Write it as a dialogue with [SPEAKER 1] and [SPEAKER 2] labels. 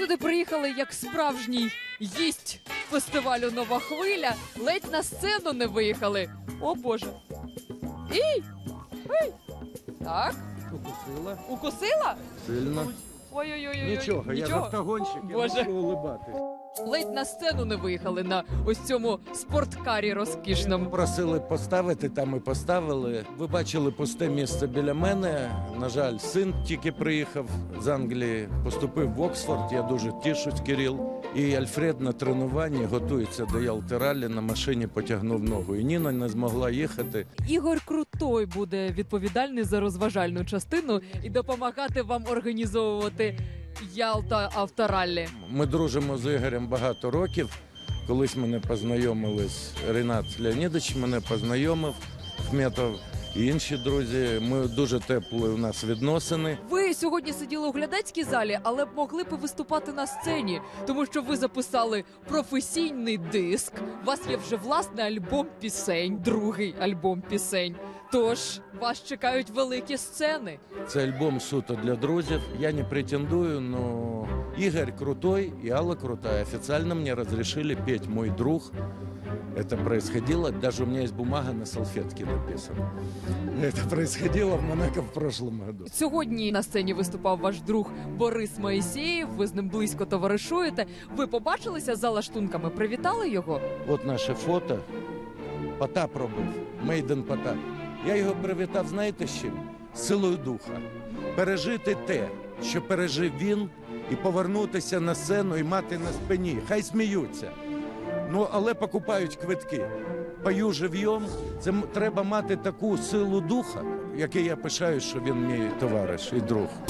[SPEAKER 1] сюди приїхали як справжній гість фестивалю Нова хвиля. Ледь на сцену не виїхали. О Боже. Ій! Так,
[SPEAKER 2] Укусила
[SPEAKER 1] укусила?
[SPEAKER 2] сильно.
[SPEAKER 1] Ой-ой-ой.
[SPEAKER 2] Нічого, я ж автогонщик, я
[SPEAKER 1] Боже.
[SPEAKER 2] можу улибатись.
[SPEAKER 1] Ледь на сцену не виїхали на ось цьому спорткарі розкішному.
[SPEAKER 2] Просили поставити, там і поставили. Ви бачили пусте місце біля мене. На жаль, син тільки приїхав з Англії, поступив в Оксфорд. Я дуже тішусь, Кирил. І Альфред на тренуванні готується до Ялтиралі. На машині потягнув ногу. І Ніна не змогла їхати.
[SPEAKER 1] Ігор Крутой буде відповідальний за розважальну частину і допомагати вам організовувати Ялта автораллі.
[SPEAKER 2] Ми дружимо з Ігорем багато років. Колись мене познайомились, Ренат Леонідович мене познайомив, Хметов і інші друзі. Ми дуже теплі у нас відносини.
[SPEAKER 1] Ви сьогодні сиділи у глядацькій залі, але б могли б і виступати на сцені, тому що ви записали професійний диск. У вас є вже власний альбом пісень, другий альбом пісень. Тож вас чекають великі сцени.
[SPEAKER 2] Це альбом суто для друзів. Я не претендую, но Игорь крутой и Алла крутая. Официально мне разрешили петь мой друг. Это происходило, даже у меня есть бумага на салфетке написано. Это происходило в Монако в прошлом году.
[SPEAKER 1] Сьогодні на сцені виступав ваш друг Борис Моїсеєв. Ви з ним близько товаришуєте. Ви побачилися за лаштунками, привітали його.
[SPEAKER 2] От наше фото. Потап робив. Мейден Потап. Я його привітав, знаєте з чим? Силою духа. Пережити те, що пережив він, і повернутися на сцену і мати на спині. Хай сміються. Ну, але покупають квитки. Пою живйом. Це треба мати таку силу духа, який я пишаю, що він мій товариш і друг.